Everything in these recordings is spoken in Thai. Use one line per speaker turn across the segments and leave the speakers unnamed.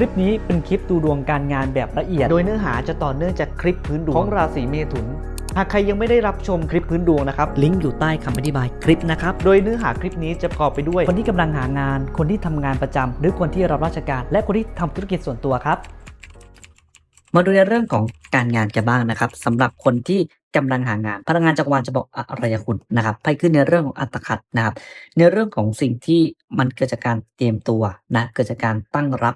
ลิปนี้เป็นคลิปดูดวงการงานแบบละเอียด โดยเนื้อหาจะต่อเนื่องจากคลิปพื้นดวงของราศีเมถุน หากใครยังไม่ได้รับชมคลิปพื้นดวงนะครับ ลิงก์อยู่ใต้คำอธิบายคลิปนะครับ โดยเนื้อหาคลิปนี้จะประกอบไปด้วย คนที่กำลังหางาน คนที่ทำงานประจำ หรือคนที่รับราชการ และคนที่ทำธุรกิจส่วนตัวครับ มาดูในเรื่องของการงานกันบ้างนะครับสำหรับคนที่ กำลังหางาน พลังงานจักรวาลจะบอกอะไรคุณนะครับไพ่ขึ้นในเรื่องของอัตคัดนะครับ ในเรื่องของสิ่งที่มันเกิดจากการเตรียมตัวนะเกิดจากการตั้งรับ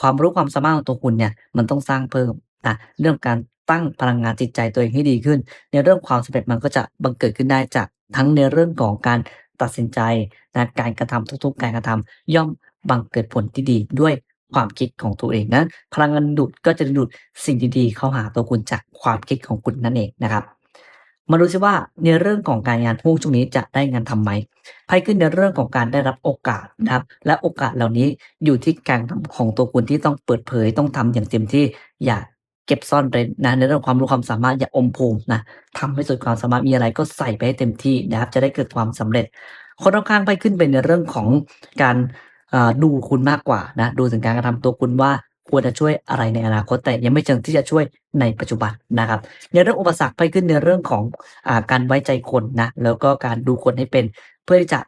ความรู้ความสามารถของตัวคุณเนี่ยมันต้องสร้างเพิ่มนะเรื่องการตั้งพลังงานจิตใจตัวเองให้ดีขึ้น ในเรื่องความสำเร็จมันก็จะบังเกิดขึ้นได้จากทั้งในเรื่องของการตัดสินใจนะการกระทำทุกๆ การกระทำย่อมบังเกิดผลที่ดีด้วย ความคิดของตัวเองนั้น พลังงานดูดก็จะดูดสิ่งดีๆเข้าหาตัวคุณจากความคิดของคุณนั่นเองนะครับ มาดูซิว่าในเรื่องของการงานพุ่งช่วงนี้จะได้งานทำไหมไพ่ขึ้นในเรื่องของการได้รับโอกาสนะครับ และโอกาสเหล่านี้อยู่ที่การทำของตัวคุณที่ต้องเปิดเผยต้องทำอย่างเต็มที่อย่าเก็บซ่อนเร้นนะในเรื่องความรู้ความสามารถอย่าอมภูมินะทำให้สุดความสามารถมีอะไรก็ใส่ไปให้เต็มที่นะครับ จะได้เกิดความสำเร็จคนรอบข้างไพ่ขึ้นเป็นในเรื่องของการ ดูคุณมากกว่านะดูถึงการกระทำตัวคุณว่าควรจะช่วยอะไรในอนาคต แต่ยังไม่เชิงที่จะช่วยในปัจจุบันนะครับ ในเรื่องอุปสรรคไปขึ้นในเรื่องของอการไว้ใจคนนะแล้วก็การดูคนให้เป็นเพื่อที่จะ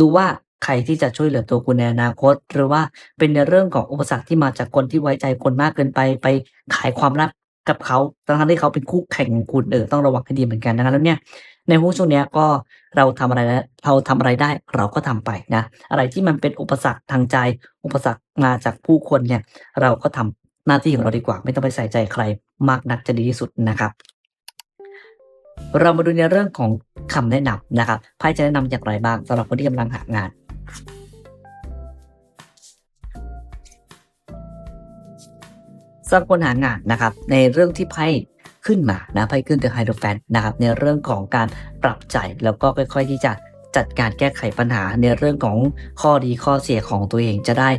ดูว่าใครที่จะช่วยเหลือตัวคุณในอนาคต หรือว่าเป็นในเรื่องของอุปสรรคที่มาจากคนที่ไว้ใจคนมากเกินไปไปขายความรักกับเขาทั้งที่เขาเป็นคู่แข่งของคุณเออต้องระวังให้ดีเหมือนกันนะครับแล้วเนี่ย ในห่วงช่วงนี้ก็เราทำอะไรแล้วเราทำอะไรได้เราก็ทำไปนะ อะไรที่มันเป็นอุปสรรคทางใจ อุปสรรคมาจากผู้คนเนี่ย เราก็ทำหน้าที่ของเราดีกว่า ไม่ต้องไปใส่ใจใครมากนักจะดีที่สุดนะครับเรามาดูในเรื่องของคำแนะนำนะครับไพ่จะแนะนำอย่างไรบ้างสำหรับคนที่กำลังหางาน สำหรับคนหางานนะครับ ในเรื่องที่ไพ่ ขึ้นมานะไพ่ขึ้นเดอะไฮโดรแฟนนะครับในเรื่องของการปรับใจแล้วก็ค่อย ๆ ที่จะจัดการแก้ไขปัญหาในเรื่องของข้อดีข้อเสียของตัวเองจะได้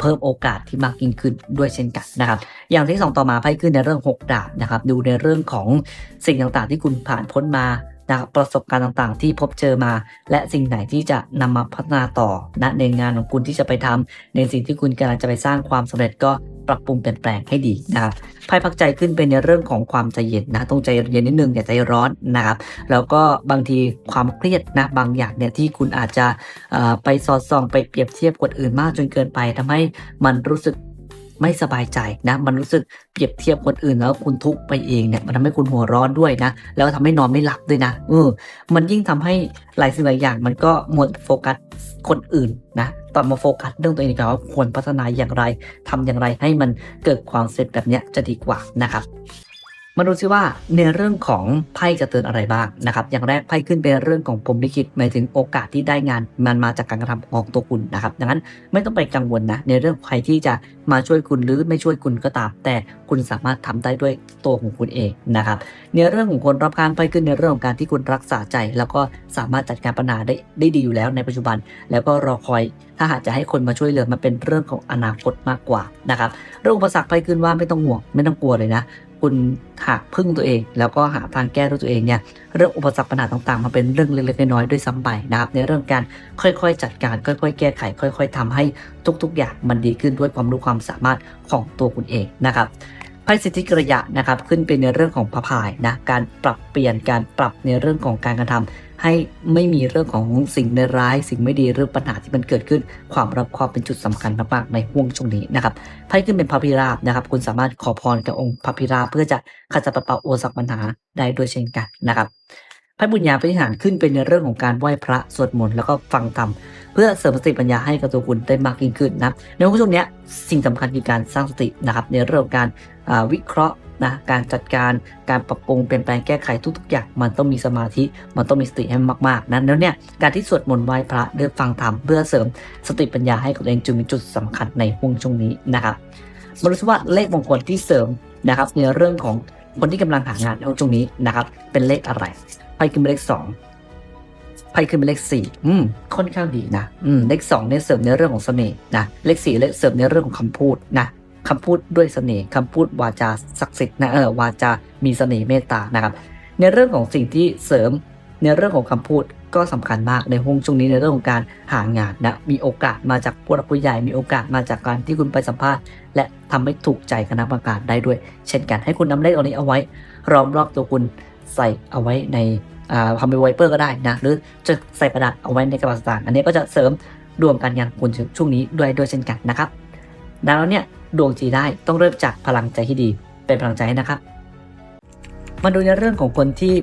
เพิ่มโอกาสที่มากยิ่งขึ้นด้วยเช่นกันนะครับ อย่างที่สองต่อมาไพ่ขึ้นในเรื่อง 6 ดาบนะครับ ดูในเรื่องของสิ่งต่างๆ ที่คุณผ่านพ้นมานะครับประสบการณ์ต่างๆ ที่พบเจอมา และสิ่งไหนที่จะนำมาพัฒนาต่อณในงานของคุณที่จะไปทำในสิ่งที่คุณกำลังจะไปสร้างความสำเร็จก็ปรับปรุงเปลี่ยนแปลงให้ดีนะครับ ไพ่พักใจขึ้นเป็นในเรื่องของความใจเย็นนะต้องใจเย็นนิดนึงอย่าใจร้อนนะครับแล้วก็บางทีความเครียดนะบางอย่างเนี่ยที่คุณอาจจะไปสอดส่องไปเปรียบเทียบคนอื่นมากจนเกินไปทำให้มันรู้สึกไม่สบายใจนะมันรู้สึกเปรียบเทียบคนอื่นแล้วคุณทุกไปเองเนี่ยมันทำให้คุณหัวร้อนด้วยนะ แล้วทำให้นอนไม่หลับด้วยนะเออมันยิ่งทำให้หลายสิ่งหลายอย่าง มันก็หมดโฟกัสคนอื่นนะ ตอนมาโฟกัสเรื่องตัวเองดีกว่าว่าควรพัฒนาอย่างไรทำอย่างไรให้มันเกิดความเสร็จแบบนี้จะดีกว่านะครับ มาดูซิว่าในเรื่องของไพ่จะเตือนอะไรบ้างนะครับอย่างแรกไพ่ขึ้นเป็นเรื่องของพรมลิขิตหมายถึงโอกาสที่ได้งานมันมาจากการกระทำของตัวคุณนะครับดังนั้นไม่ต้องไปกังวลนะในเรื่องใครที่จะมาช่วยคุณหรือไม่ช่วยคุณก็ตาม แต่คุณสามารถทำได้ด้วยตัวของคุณเองนะครับในเรื่องของคนรอบข้างไพ่ขึ้นในเรื่องของการที่คุณรักษาใจ แล้วก็สามารถจัดการปัญหาได้ได้ดีอยู่แล้วในปัจจุบัน แล้วก็รอคอยถ้าหากจะให้คนมาช่วยเหลือมันเป็นเรื่องของอนาคตมากกว่านะครับเรื่องอุปสรรคไพ่ขึ้นว่าไม่ต้องห่วงไม่ต้องกลัวเลยนะ คุณหากพึ่งตัวเอง แล้วก็หาทางแก้ด้วยตัวเองเนี่ยเรื่องอุปสรรคปัญหาต่างๆมาเป็นเรื่องเล็กๆน้อยๆด้วยซ้ำไปนะครับในเรื่องการค่อยๆ จัดการค่อย ๆ แก้ไข ค่อย ๆทำให้ทุกๆ อย่างมันดีขึ้นด้วยความรู้ความสามารถของตัวคุณเองนะครับ ไพ่สิทธิกระยะนะครับขึ้นเป็นในเรื่องของพระพายนะการปรับเปลี่ยนการปรับในเรื่องของการกระทำให้ไม่มีเรื่องของสิ่งในร้าย สิ่งไม่ดีหรือปัญหาที่มันเกิดขึ้น ความรับความเป็นจุดสำคัญมากๆในห่วงช่วงนี้นะครับไพ่ขึ้นเป็นพระพิราบนะครับ คุณสามารถขอพรกับองค์พระพิราบเพื่อจะขจัดปัดเป่าอุปสรรคปัญหาได้ด้วยเช่นกันนะครับไพ่บุญญาปฏิหารขึ้นเป็นในเรื่องของการไหว้พระสวดมนต์แล้วก็ฟังธรรม เพื่อเสริมสติปัญญาให้กับตัวคุณได้มากยิ่งขึ้นนะในห่วงช่วงเนี้ยสิ่งสำคัญคือการสร้างสตินะครับในเรื่องการวิเคราะห์นะการจัดการการปรับปรุงเปลี่ยนแปลงแก้ไขทุกๆอย่างมันต้องมีสมาธิมันต้องมีสติให้มากๆนั้นแล้วเนี่ยการที่สวดมนต์ไหว้พระเลือกฟังธรรมเพื่อเสริมสติปัญญาให้กับตัวเองจึงเป็นจุดสำคัญในห่วงช่วงนี้นะครับมาดูซิว่าเลขมงคลที่เสริมนะครับในเรื่องของคนที่กำลังหางานในห่วงช่วงนี้นะครับเป็นเลขอะไรไพ่ขึ้นเป็นเลขสอง ไพ่ขึ้นเป็นเลขสี่อืมค่อนข้างดีนะอืมเลขสองเนี่ยเสริมในเรื่องของเสน่ห์นะเลขสี่เลขเสริมในเรื่องของคำพูดนะคำพูดด้วยเสน่ห์คำพูดวาจาศักดิ์สิทธิ์นะเออวาจามีเสน่ห์เมตตานะครับ ในเรื่องของสิ่งที่เสริมในเรื่องของคำพูดก็สำคัญมากในห้วงช่วงนี้ในเรื่องของการหางานนะมีโอกาสมาจากผู้หลักผู้ใหญ่มีโอกาสมาจากการที่คุณไปสัมภาษณ์ และทำให้ถูกใจคณะกรรมการได้ด้วย เช่นกันให้คุณนำเลขตัวนี้เอาไว้ล้อมรอบตัวคุณใส่เอาไว้ใน ทำเป็นไวเปอร์ก็ได้นะ หรือจะใส่กระดาษเอาไว้ในกระเป๋าสตางค์อันนี้ก็จะเสริมดวงการงานคุณช่วงนี้ด้วยด้วยเช่นกันนะครับดังนั้นเนี่ยดวงจีได้ต้องเริ่มจากพลังใจที่ดีเป็นพลังใจนะครับ มาดูในเรื่องของคนที่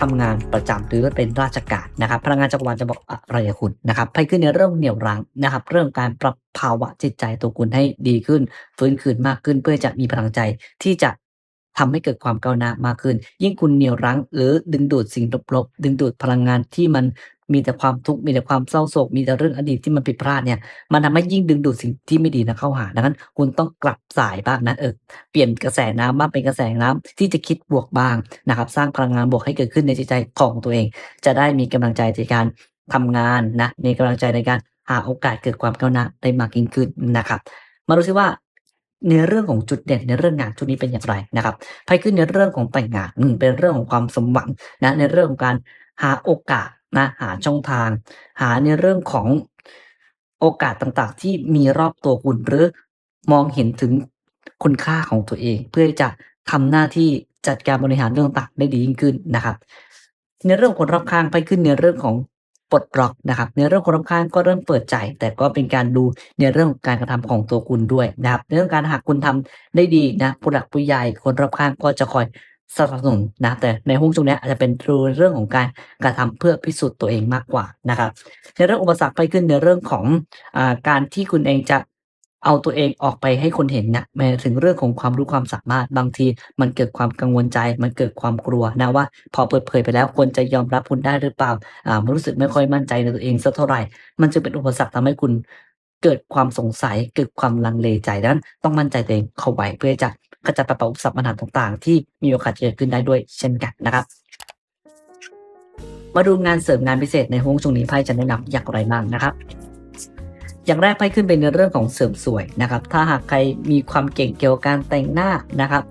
ทำงานประจำหรือว่าเป็นราชการนะครับ พลังงานจักรวาลจะบอกอะไรคุณนะครับไพ่ขึ้นในเรื่องเหนี่ยวรั้งนะครับ เรื่องการปรับภาวะจิตใจตัวคุณให้ดีขึ้น ฟื้นคืนมากขึ้นเพื่อจะมีพลังใจที่จะ ทำให้เกิดความก้าวหน้ามากขึ้น ยิ่งคุณเหนี่ยวรั้ง หรือดึงดูดสิ่งลบๆดึงดูดพลังงานที่มันมีแต่ความทุกข์มีแต่ความเศร้าโศก มีแต่เรื่องอดีตที่มันผิดพลาดเนี่ยมันทำให้ยิ่งดึงดูดสิ่งที่ไม่ดีนะเข้าหาดังนั้น คุณต้องกลับสายบ้างนะเออเปลี่ยนกระแสน้ำบ้างเป็นกระแสน้ำที่จะคิดบวกบ้างนะครับ สร้างพลังงานบวกให้เกิดขึ้นในจิตใจของตัวเอง จะได้มีกำลังใจในการทำงานนะมีกำลังใจในการหาโอกาสเกิดความก้าวหน้าได้มากยิ่งขึ้นนะครับ มาดูซิว่า ในเรื่องของจุดเด่นในเรื่องงานชุดนี้เป็นอย่างไรนะครับไพ่ขึ้นในเรื่องของแต่งงานเป็นเรื่องของความสมหวังนะในเรื่องของการหาโอกาสนะหาช่องทาง หาในเรื่องของโอกาสต่างๆ ที่มีรอบตัวคุณหรือมองเห็นถึงคุณค่าของตัวเอง เพื่อจะทำหน้าที่จัดการบริหารเรื่องต่างได้ดียิ่งขึ้นนะครับ ในเรื่องคนรอบข้างไปขึ้นในเรื่องของ ปลดล็อกนะครับ ในเรื่องคนรอบข้างก็เริ่มเปิดใจ แต่ก็เป็นการดูในเรื่องของการกระทำของตัวคุณด้วยนะครับในเรื่องการหากคุณทำได้ดีนะผู้หลักผู้ใหญ่คนรอบข้างก็จะคอยสนับสนุนนะแต่ในห้วงช่วงนี้อาจจะเป็นเรื่องของการกระทำเพื่อพิสูจน์ตัวเองมากกว่านะครับในเรื่องอุปสรรคไปขึ้นในเรื่องของอการที่คุณเองจะ เอาตัวเองออกไปให้คนเห็นนะหมายถึงเรื่องของความรู้ความสามารถบางที มันเกิดความกังวลใจ มันเกิดความกลัวนะว่า พอเปิดเผยไปแล้วคนจะยอมรับคุณได้หรือเปล่าอ่ามันรู้สึกไม่ค่อยมั่นใจในตัวเองสักเท่าไหร่ มันจะเป็นอุปสรรคทำให้คุณเกิดความสงสัยเกิดความลังเลใจดังนั้นต้องมั่นใจตัวเองเข้าไว้เพื่อจะขจัดปัดเป่าอุปสรรคปัญหาต่างๆ ที่มีโอกาสเกิดขึ้นได้ด้วยเช่นกันนะครับมาดูงานเสริมงานพิเศษในห้องช่วงนี้ไพ่จะแนะนำอย่างไรบ้างนะครับ อย่างแรกไพ่ขึ้นเป็นในเรื่องของเสริมสวยนะครับ ถ้าหากใครมีความเก่งเกี่ยวกับการแต่งหน้านะครับ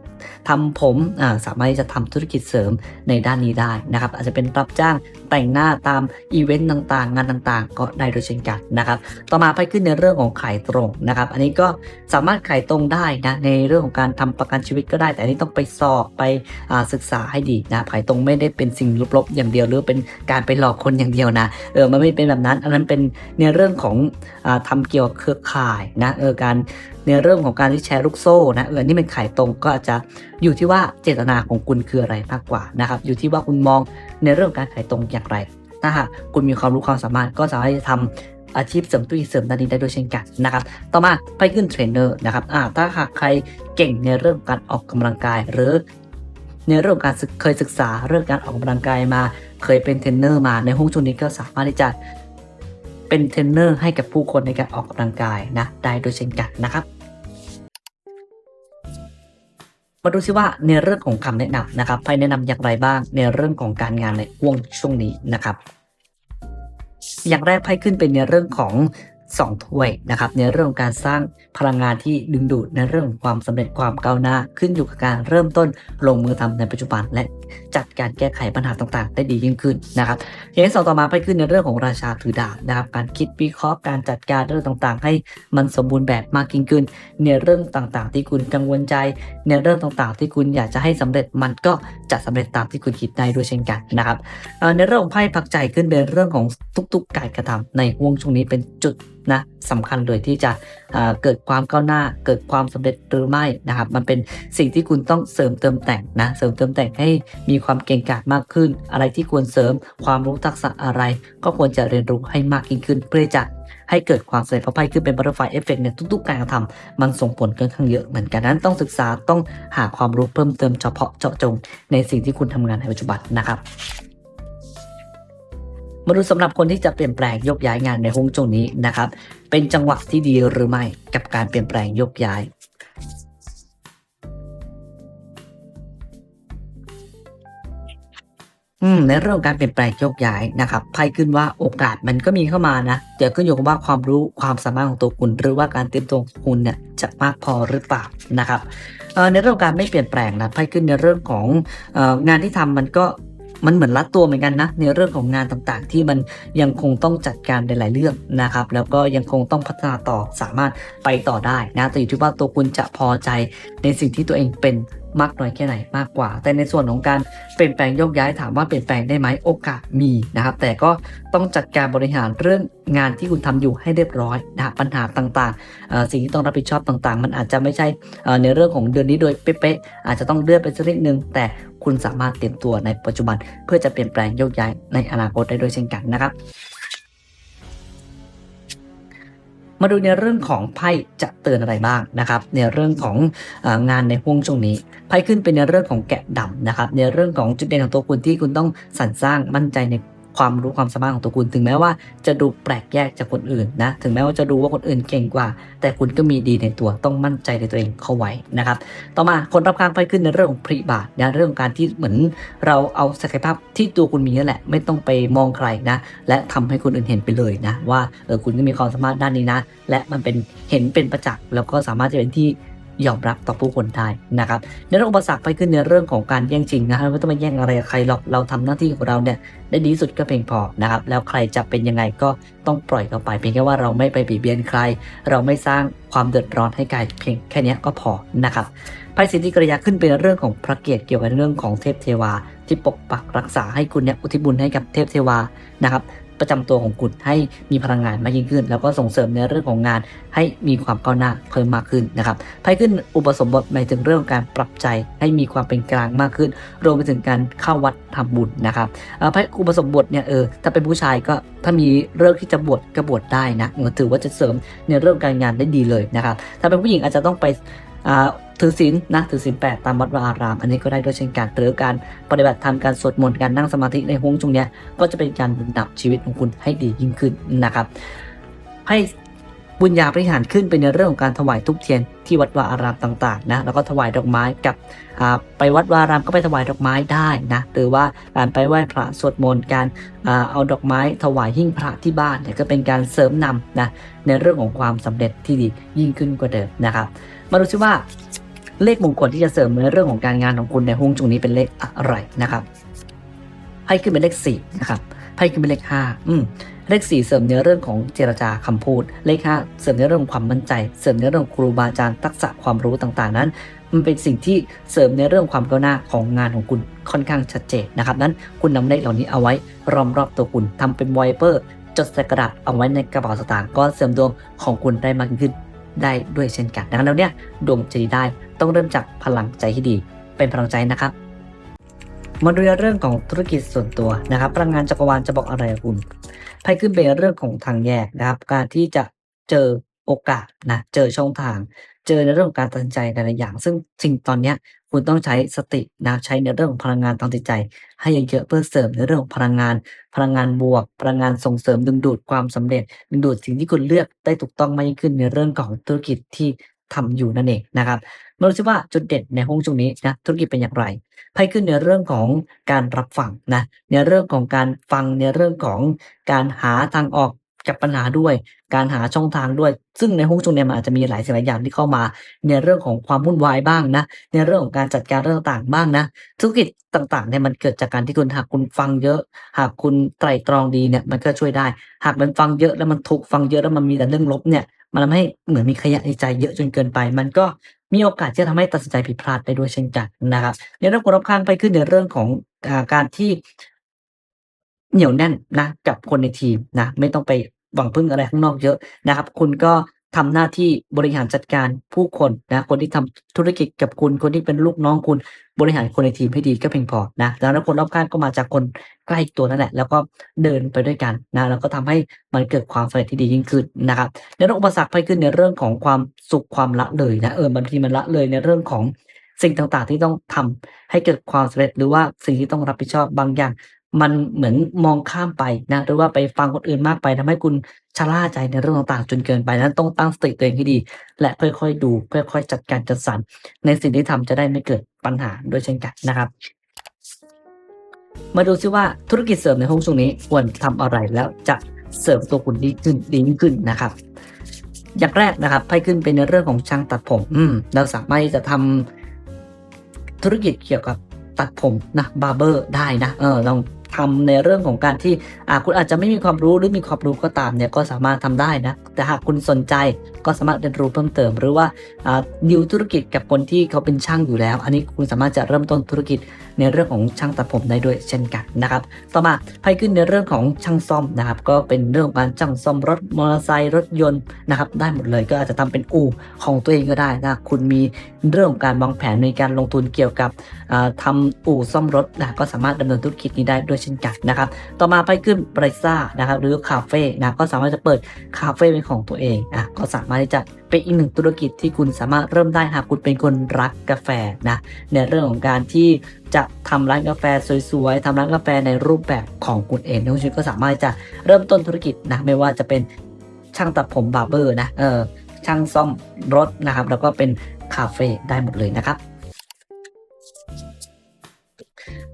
ทำผมาสามารถที่จะทำธุรกิจเสริมในด้านนี้ได้นะครับ อาจจะเป็นรับจ้างแต่งหน้าตามอีเวนต์ต่างๆ งานต่างๆ ก็ได้โดยเช่นกันนะครับ ต่อมาไปขึ้นในเรื่องของขายตรงนะครับ อันนี้ก็สามารถขายตรงได้นะในเรื่องของการทำประกันชีวิตก็ได้ แต่อันนี้ต้องไปสอบไปศึกษาให้ดีนะขายตรงไม่ได้เป็นสิ่งลบๆอย่างเดียว หรือเป็นการไปหลอกคนอย่างเดียวนะเออมันไม่เป็นแบบนั้น อันนั้นเป็นในเรื่องของอ่าทำเกี่ยวกับเครือข่ายนะเออการในเรื่องของการที่แชร์ลูกโซ่นะเออนี่เป็นขายตรงก็อาจจะอยู่ที่ว่าเจตนาของคุณคืออะไรมากกว่านะครับอยู่ที่ว่าคุณมองในเรื่องการขายตรงอย่างไรถ้าหากคุณมีความรู้ความสามารถก็สามารถจะทำอาชีพเสริมตุยเสริมด้านนี้ได้ด้วยเช่นกันนะครับ ต่อมาไปขึ้นเทรนเนอร์นะครับอ่าถ้าหากใครเก่งในเรื่องการออกกำลังกายหรือในเรื่องการเคยศึกษาเรื่องการออกกำลังกายมา เคยเป็นเทรนเนอร์มาในห้องช่วงนี้ก็สามารถที่จะ เป็นเทรนเนอร์ให้กับผู้คนในการออกกำลังกายนะได้โดยเช่นกันนะครับ มาดูซิว่าในเรื่องของคำแนะนำนะครับไพ่แนะนำอย่างไรบ้างในเรื่องของการงานในห่วงช่วงนี้นะครับ อย่างแรกไพ่ขึ้นเป็นในเรื่องของ สองถ้วยนะครับในเรื่องของการสร้างพลังงานที่ดึงดูดในเรื่องของความสำเร็จความก้าวหน้า ขึ้นอยู่กับการเริ่มต้นลงมือทำในปัจจุบัน และจัดการแก้ไขปัญหาต่างๆ ได้ดียิ่งขึ้นนะครับอย่างที่สองต่อมาไพ่ขึ้นในเรื่องของราชาถือดาบนะครับการคิดวิเคราะห์การจัดการเรื่องต่างๆ ให้มันสมบูรณ์แบบมากยิ่งขึ้น ในเรื่องต่างๆ ที่คุณกังวลใจ ในเรื่องต่างๆ ที่คุณอยากจะให้สำเร็จมันก็จะสำเร็จตามที่คุณคิดได้ด้วยเช่นกันนะครับในเรื่องของไพ่พักใจขึ้นเป็นเรื่องของทุก ๆ การกระทำในห่วงช่วงนี้เป็นจุด นะสำคัญเลยที่จะเเกิดความก้าวหน้าเกิดความสำเร็จหรือไม่นะครับ มันเป็นสิ่งที่คุณต้องเสริมเติมแต่งนะเสริมเติมแต่งให้มีความเก่งกาจมากขึ้น อะไรที่ควรเสริมความรู้ทักษะอะไร ก็ควรจะเรียนรู้ให้มากยิ่งขึ้น เพื่อจะให้เกิดความสำเร็จเพราะไพ่ขึ้นเป็นบัตเตอร์ไฟเอฟเฟกต์ในทุกๆ การกระทำมันส่งผลค่อนข้างเยอะเหมือนกันนั้นต้องศึกษาต้องหาความรู้เพิ่มเติมเฉพาะเจาะจง ในสิ่งที่คุณทำงานในปัจจุบันนะครับ มาดูสำหรับคนที่จะเปลี่ยนแปลงยกย้ายงานในห้องจงนี้นะครับ เป็นจังหวะที่ดีหรือไม่กับการเปลี่ยนแปลงยกย้ายอืมในเรื่องการเปลี่ยนแปลงโยกย้ายนะครับไพ่ขึ้นว่าโอกาสมันก็มีเข้ามานะเดี๋ยวขึ้นอยู่กับว่าความรู้ความสามารถของตัวคุณ หรือว่าการเตรียมตัวของคุณเนี่ยจะมากพอหรือเปล่านะครับในเรื่องการไม่เปลี่ยนแปลงนะไพ่ขึ้นในเรื่องของงานที่ทำมันก็ มันเหมือนรัดตัวเหมือนกันนะในเรื่องของงานต่างๆ ที่มันยังคงต้องจัดการในหลายเรื่องนะครับ แล้วก็ยังคงต้องพัฒนาต่อสามารถไปต่อได้นะแต่อยู่ที่ว่าตัวคุณจะพอใจในสิ่งที่ตัวเองเป็นมากน้อยแค่ไหนมากกว่า แต่ในส่วนของการเปลี่ยนแปลงโยกย้ายถามว่าเปลี่ยนแปลงได้ไหมโอกาสมีนะครับ แต่ก็ต้องจัดการบริหารเรื่องงานที่คุณทำอยู่ให้เรียบร้อยนะปัญหาต่างๆ สิ่งที่ต้องรับผิดชอบต่างๆ มันอาจจะไม่ใช่ในเรื่องของเดือนนี้โดยเป๊ะๆอาจจะต้องเลื่อนไปสักนิดนึง แต่คุณสามารถเตรียมตัวในปัจจุบัน เพื่อจะเปลี่ยนแปลงโยกย้ายในอนาคตได้ด้วยเช่นกันนะครับ มาดูในเรื่องของไพ่จะเตือนอะไรบ้างนะครับในเรื่องของงานในห่วงช่วงนี้ไพ่ขึ้นเป็นในเรื่องของแกะดำนะครับในเรื่องของจุดเด่นของตัวคุณที่คุณต้องสรรสร้างมั่นใจใน ความรู้ความสามารถของตัวคุณ ถึงแม้ว่าจะดูแปลกแยกจากคนอื่นนะ ถึงแม้ว่าจะดูว่าคนอื่นเก่งกว่า แต่คุณก็มีดีในตัวต้องมั่นใจในตัวเองเข้าไว้นะครับ ต่อมาคนรับข้างไพ่ขึ้นในเรื่องของพริบาทนะเรื่องของการที่เหมือนเราเอาศักยภาพที่ตัวคุณมีนั่นแหละ ไม่ต้องไปมองใครนะ และทำให้คนอื่นเห็นไปเลยนะ ว่าเออคุณก็มีความสามารถด้านนี้นะ และมันเป็นเห็นเป็นประจักษ์แล้วก็สามารถจะเป็นที่ ยอมรับต่อผู้คนได้นะครับในเรื่องอุปสรรคไปขึ้นในเรื่องของการแย่งชิงนะครับไม่ต้องมาแย่งอะไรกับใครหรอกเราทำหน้าที่ของเราเนี่ยได้ดีสุดก็เพียงพอนะครับแล้วใครจะเป็นยังไงก็ต้องปล่อยเขาไปเพียงแค่ว่าเราไม่ไปบีบเบียนใคร เราไม่สร้างความเดือดร้อนให้ใครเพียงแค่นี้ก็พอนะครับไพ่สิทธิกริยาขึ้นเป็นเรื่องของพระเกียรติเกี่ยวกับเรื่องของเทพเทวาที่ปกปักรักษาให้คุณเนี่ยอุทิศบุญให้กับเทพเทวานะครับ ประจำตัวของคุณให้มีพลังงานมากยิ่งขึ้น แล้วก็ส่งเสริมในเรื่องของงานให้มีความก้าวหน้าเพิ่มมากขึ้นนะครับไพ่ขึ้นอุปสมบทหมายถึงเรื่องการปรับใจให้มีความเป็นกลางมากขึ้น รวมไปถึงการเข้าวัดทำบุญนะครับอ่อไพ่อุปสมบทเนี่ยเออถ้าเป็นผู้ชายก็ถ้ามีเรื่องที่จะบวชก็บวชได้นะถือว่าจะเสริมในเรื่องการงานได้ดีเลยนะครับถ้าเป็นผู้หญิงอาจจะต้องไปอ่า ถือศีลนะถือศีลแปดตามวัดวาอาราม อันนี้ก็ได้ด้วยเช่นกันหรือการปฏิบัติธรรมการสวดมนต์การนั่งสมาธิในห้วงช่วงเนี้ยก็จะเป็นการหนุนนำชีวิตของคุณให้ดียิ่งขึ้นนะครับ ให้บุญญาบริหารขึ้นเป็นในเรื่องของการถวายทุกเทียนที่วัดวาอารามต่างๆนะแล้วก็ถวายดอกไม้กับไปวัดวาอารามก็ไปถวายดอกไม้ได้นะหรือว่าการไปไหว้พระสวดมนต์การเอาดอกไม้ถวายหิ้งพระที่บ้านเนี่ยก็เป็นการเสริมนำนะในเรื่องของความสำเร็จที่ดียิ่งขึ้นกว่าเดิมนะครับ มาดูซิว่า เลขมงคลที่จะเสริมในเรื่องของการงานของคุณในฮวงจุงนี้เป็นเลขอะไรนะครับไพ่ขึ้นเป็นเลขสี่นะครับไพ่ขึ้นเป็นเลขห้าอืมเลขสี่เสริมในเรื่องของเจรจาคำพูด เลขห้าเสริมในเรื่องความมั่นใจ เสริมในเรื่องครูบาอาจารย์ทักษะความรู้ต่างๆนั้น มันเป็นสิ่งที่เสริมในเรื่องความก้าวหน้าของงานของคุณค่อนข้างชัดเจนนะครับนั้นคุณนำเลขเหล่านี้เอาไว้ล้อมรอบตัวคุณทำเป็นไวเปอร์จดใส่กระดาษเอาไว้ในกระเป๋าสตางค์ก็เสริมดวงของคุณได้มากยิ่งขึ้น ได้ด้วยเช่นกันดังนั้นแล้วเนี่ยดวงจะดีได้ต้องเริ่มจากพลังใจที่ดี เป็นพลังใจนะครับมาดูเรื่องของธุรกิจส่วนตัวนะครับพลังงานจักรวาลจะบอกอะไรคุณไพ่ขึ้นเป็นเรื่องของทางแยกนะครับ การที่จะเจอโอกาสนะเจอช่องทาง เจอในเรื่องของการตัดสินใจแต่ละอย่าง ซึ่งสิ่งตอนเนี้ย คุณต้องใช้สตินะใช้ในเรื่องของพลังงานทางจิตใจ ให้เยอะๆเพื่อเสริมในเรื่องของพลังงาน พลังงานบวก พลังงานส่งเสริมดึงดูดความสำเร็จ ดึงดูดสิ่งที่คุณเลือกได้ถูกต้องมากยิ่งขึ้นในเรื่องของธุรกิจที่ทำอยู่นั่นเองนะครับมาดูซิว่าจุดเด่นในห้องช่วงนี้นะธุรกิจเป็นอย่างไรไพ่ขึ้นในเรื่องของการรับฟังนะในเรื่องของการฟังในเรื่องของการหาทางออก กับปัญหาด้วย การหาช่องทางด้วย ซึ่งในห้องช่วงนี้มันอาจจะมีหลายสิ่งหลายอย่างที่เข้ามา ในเรื่องของความวุ่นวายบ้างนะ ในเรื่องของการจัดการเรื่องต่างๆบ้างนะ ธุรกิจต่างๆเนี่ยมันเกิดจากการที่คุณหากคุณฟังเยอะ หากคุณไตร่ตรองดีเนี่ยมันก็ช่วยได้ หากมันฟังเยอะแล้วมันทุกฟังเยอะแล้วมันมีแต่เรื่องลบเนี่ย มันทำให้เหมือนมีขยะในใจเยอะจนเกินไป มันก็มีโอกาสที่จะทำให้ตัดสินใจผิดพลาดได้ด้วยเช่นกันนะครับในเรื่องของรอบข้างไปขึ้นในเรื่องของการที่ เหนียวแน่นนะกับคนในทีมนะไม่ต้องไปหวังพึ่งอะไรข้างนอกเยอะนะครับ คุณก็ทำหน้าที่บริหารจัดการผู้คนนะคนที่ทำธุรกิจกับคุณคนที่เป็นลูกน้องคุณบริหารคนในทีมให้ดีก็เพียงพอนะแล้วคนรอบข้างก็มาจากคนใกล้ตัวนั่นแหละ แล้วก็เดินไปด้วยกันนะแล้วก็ทำให้มันเกิดความสำเร็จที่ดียิ่งขึ้นนะครับในเรื่องอุปสรรคไปขึ้นในเรื่องของความสุขความละเลยนะเออบางทีมันละเลยในเรื่องของสิ่งต่างๆ ที่ต้องทำให้เกิดความสำเร็จหรือว่าสิ่งที่ต้องรับผิดชอบบางอย่าง มันเหมือนมองข้ามไปนะหรือว่าไปฟังคนอื่นมากไปทำให้คุณชะล่าใจในเรื่องต่างๆ จนเกินไปนั้นต้องตั้งสติตัวเองให้ดี และค่อยๆดูค่อยๆจัดการจัดสรรในสิ่งที่ทำจะได้ไม่เกิดปัญหาด้วยเช่นกันนะครับ มาดูซิว่าธุรกิจเสริมในห้องช่วงนี้ควรทำอะไรแล้วจะเสริมตัวคุณดีขึ้นดีขึ้นนะครับ อย่างแรกนะครับไพ่ขึ้นเป็นในเรื่องของช่างตัดผม อืมเราสามารถจะทำธุรกิจเกี่ยวกับตัดผมนะบาร์เบอร์ได้นะเออลอง ทำในเรื่องของการที่อาคุณอาจจะไม่มีความรู้หรือมีความรู้ก็ตามเนี่ยก็สามารถทำได้นะ แต่หากคุณสนใจก็สามารถเรียนรู้เพิ่มเติม หรือว่าดิวธุรกิจกับคนที่เขาเป็นช่างอยู่แล้ว อันนี้คุณสามารถจะเริ่มต้นธุรกิจในเรื่องของช่างตัดผมได้ด้วยเช่นกันนะครับ ต่อมาไพ่ขึ้นในเรื่องของช่างซ่อมนะครับ ก็เป็นเรื่องของการช่างซ่อมรถมอเตอร์ไซค์รถยนต์นะครับ ได้หมดเลยก็อาจจะทำเป็นอู่ของตัวเองก็ได้นะคุณมีเรื่องของการวางแผนในการลงทุนเกี่ยวกับอ่าทำอู่ซ่อมรถนะก็สามารถดำเนินธุรกิจนี้ได้ด้วยเช่นกันนะครับ ต่อมาไพ่ขึ้นบริซ่านะครับหรือคาเฟ่นะก็สามารถจะเปิดคาเฟ่เป็นของตัวเองอะก็สามารถที่จะเป็นอีกหนึ่งธุรกิจที่คุณสามารถเริ่มได้หากคุณเป็นคนรักกาแฟนะในเรื่องของการที่จะทำร้านกาแฟสวยๆทำร้านกาแฟในรูปแบบของคุณเองนะคุณชีวิตก็สามารถจะเริ่มต้นธุรกิจนะไม่ว่าจะเป็นช่างตัดผมบาร์เบอร์นะเออช่างซ่อมรถนะครับ แล้วก็เป็นคาเฟ่ได้หมดเลยนะครับ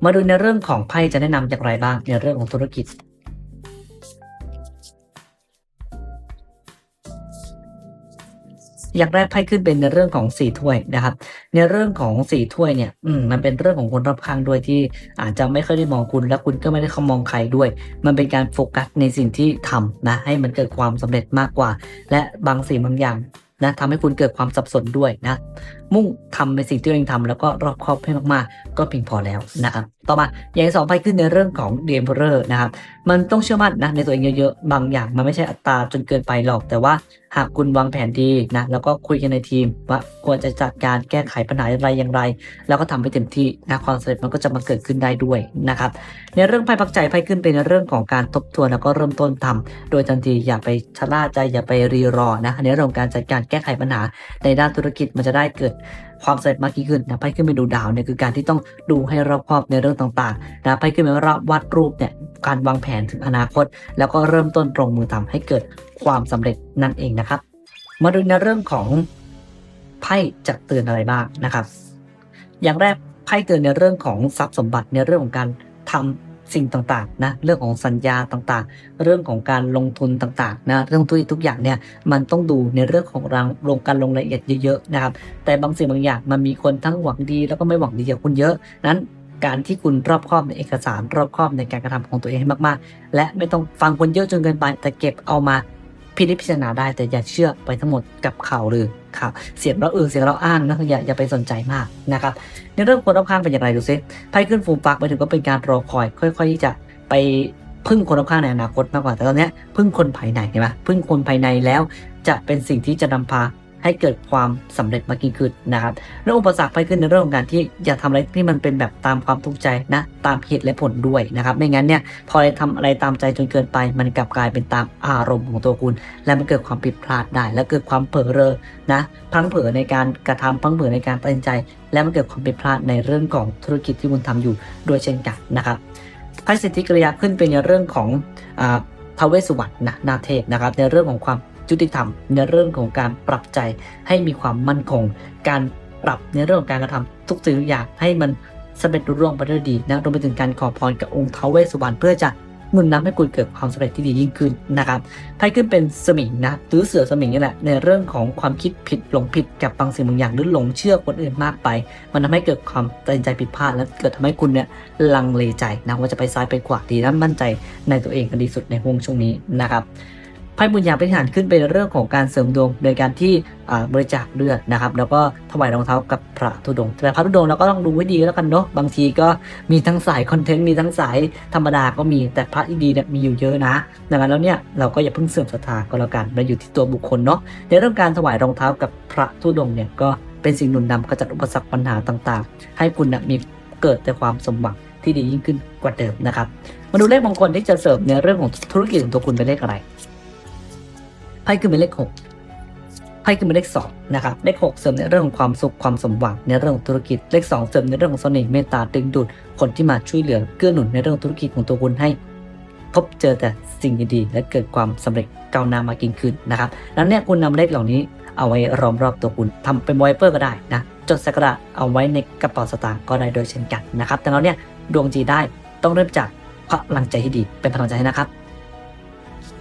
มาดูในเรื่องของไพ่จะแนะนำอย่างไรบ้างในเรื่องของธุรกิจ อย่างแรกไพ่ขึ้นเป็นในเรื่องของสี่ถ้วยนะครับ ในเรื่องของสี่ถ้วยเนี่ย อืมมันเป็นเรื่องของคนรอบข้างด้วยที่อาจจะไม่ค่อยได้มองคุณ และคุณก็ไม่ได้เขามองใครด้วย มันเป็นการโฟกัสในสิ่งที่ทำนะให้มันเกิดความสำเร็จมากกว่า และบางสิ่งบางอย่างนะทำให้คุณเกิดความสับสนด้วยนะมุ่งทำในสิ่งที่ตัวเองทำแล้วก็รอบครอบให้มากๆ ก็เพียงพอแล้วนะครับต่อมาอย่างที่สองไพ่ขึ้นในเรื่องของเดมเพอร์นะครับมันต้องเชื่อมั่นนะในตัวเองเยอะๆ บางอย่างมันไม่ใช่อัตราจนเกินไปหรอก แต่ว่าหากคุณวางแผนดีนะแล้วก็คุยกันในทีม ว่าควรจะจัดการแก้ไขปัญหาอะไรอย่างไร แล้วก็ทำให้เต็มที่นะความสำเร็จมันก็จะมาเกิดขึ้นได้ด้วยนะครับในเรื่องไพ่พักใจไพ่ขึ้นเป็นในเรื่องของการทบทวนแล้วก็เริ่มต้นทำโดยทันทีอย่าไปชะล่าใจอย่าไปรีรอนะในเรื่องของการจัดการแก้ไขปัญหาในด้านธุรกิจมันจะได้เกิดความสำเร็จมากยิ่งขึ้นนะไพ่ขึ้นไปดูดาวเนี่ยคือการที่ต้องดูให้รอบคอบในเรื่องต่างๆนะไพ่ขึ้นไปว่าวาดรูปเนี่ยการวางแผนถึงอนาคต แล้วก็เริ่มต้นลงมือทำให้เกิดความสำเร็จนั่นเองนะครับ มาดูในเรื่องของไพ่จะเตือนอะไรบ้างนะครับ อย่างแรกไพ่เตือนในเรื่องของทรัพย์สมบัติในเรื่องของการทำ สิ่งต่างๆนะเรื่องของสัญญาต่างๆ เรื่องของการลงทุนต่างๆนะเรื่องทุกทุกอย่างเนี่ยมันต้องดูในเรื่องของรางลงการลงรายละเอียดเยอะๆนะครับแต่บางสิ่งบางอย่างมันมีคนทั้งหวังดีแล้วก็ไม่หวังดีกับคุณเยอะนั้นการที่คุณรอบคอบในเอกสารรอบคอบในการกระทำของตัวเองให้มากๆ และไม่ต้องฟังคนเยอะจนเกินไปแต่เก็บเอามา พินิจพิจารณาได้แต่อย่าเชื่อไปทั้งหมดกับข่าวหรือข่าวเสียงเราเออเสียงเราอ้างนะอย่าอย่าไปสนใจมากนะครับในเรื่องคนรอบข้างเป็นอย่างไรดูซิไพ่ขึ้นฟูมฟักไปถึงก็เป็นการรอคอย ค่อย ๆ ที่จะไปพึ่งคนรอบข้างในอนาคตมากกว่าแต่ตอนนี้พึ่งคนภายในเห็นไหมพึ่งคนภายในแล้วจะเป็นสิ่งที่จะนำพา ให้เกิดความสำเร็จมากยิ่งขึ้นนะครับแล้วอุปสรรคไปขึ้นในเรื่องของการที่อย่าทำอะไรที่มันเป็นแบบตามความทุกข์ใจนะตามเหตุและผลด้วยนะครับไม่งั้นเนี่ยพอทำอะไรตามใจจนเกินไป มันกลับกลายเป็นตามอารมณ์ของตัวคุณ และมันเกิดความผิดพลาดได้ และเกิดความเผลอเรอนะพังเผลอในการกระทำพังเผลอในการตัดสินใจ และมันเกิดความผิดพลาดในเรื่องของธุรกิจที่คุณทำอยู่ด้วยเช่นกันนะครับไพ่สิทธิกริยาขึ้นเป็นในเรื่องของอทเวสสุวรรณนะนาเทพนะครับในเรื่องของความ ยุติธรรม ในเรื่องของการปรับใจให้มีความมั่นคง การปรับในเรื่องของการกระทำทุกสิ่งทุกอย่างให้มันสำเร็จรุ่ร่วงไปด้วยดีนะรวมไปถึงการขอพรกับองค์เทวเวสสุวรรณเพื่อจะหนุนนำให้คุณเกิดความสำเร็จที่ดียิ่งขึ้นนะครับไพ่ขึ้นเป็นสมิงนะหรือเสือสมิงนี่แหละในเรื่องของความคิดผิดหลงผิดกับบางสิ่งบางอย่างหรือหลงเชื่อคนอื่นมากไป มันทำให้เกิดความตัดสินใจผิดพลาดและเกิดทำให้คุณเนี่ยลังเลใจนะว่าจะไปซ้ายไปขวาดีนั้นมั่นใจในตัวเองกันดีสุดในห่วงช่วงนี้นะครับ ไพ่บุญญาพิหารขึ้นเป็นเรื่องของการเสริมดวงโดยการที่บริจาคเลือดนะครับ แล้วก็ถวายรองเท้ากับพระธุดงค์แต่พระธุดงค์เราก็ต้องดูไว้ดีแล้วกันเนาะบางทีก็มีทั้งสายคอนเทนต์มีทั้งสายธรรมดาก็มีแต่พระที่ดีเนี่ยมีอยู่เยอะนะดังนั้นแล้วเนี่ยเราก็อย่าเพิ่งเสื่อมศรัทธาก็แล้วกันมันอยู่ที่ตัวบุคคลเนาะในเรื่องการถวายรองเท้ากับพระธุดงค์เนี่ยก็เป็นสิ่งหนุนนำขจัดอุปสรรคปัญหาต่างๆ ให้คุณนะมีเกิดแต่ความสมหวังที่ดียิ่งขึ้นกว่าเดิมนะครับมาดูเลขมงคลที่จะเสริมในเรื่องของธุรกิจของตัวคุณเป็นเลขอะไร ไพ่ขึ้นเป็นเลขหกไพ่ขึ้นเป็นเลขสองนะครับเลขหกเสริมในเรื่องของความสุขความสมหวังในเรื่องของธุรกิจเลขสองเสริมในเรื่องของเสน่ห์เมตตาดึงดูดคนที่มาช่วยเหลือเกื้อหนุนในเรื่องธุรกิจของตัวคุณให้ พบเจอแต่สิ่งดีๆและเกิดความสำเร็จก้าวหน้ามากิ่งขึ้นนะครับแล้วเนี่ยคุณนำเลขเหล่านี้เอาไว้ล้อมรอบตัวคุณทำเป็นไวเปอร์ก็ได้นะจดส่กระเอาไว้ในกระเป๋าสตางค์ก็ได้โดยเช่นกันนะครับแต่เราเนี่ยดวงจีได้ต้องเริ่มจากพลังใจที่ดีเป็นพลังใจให้นะครับ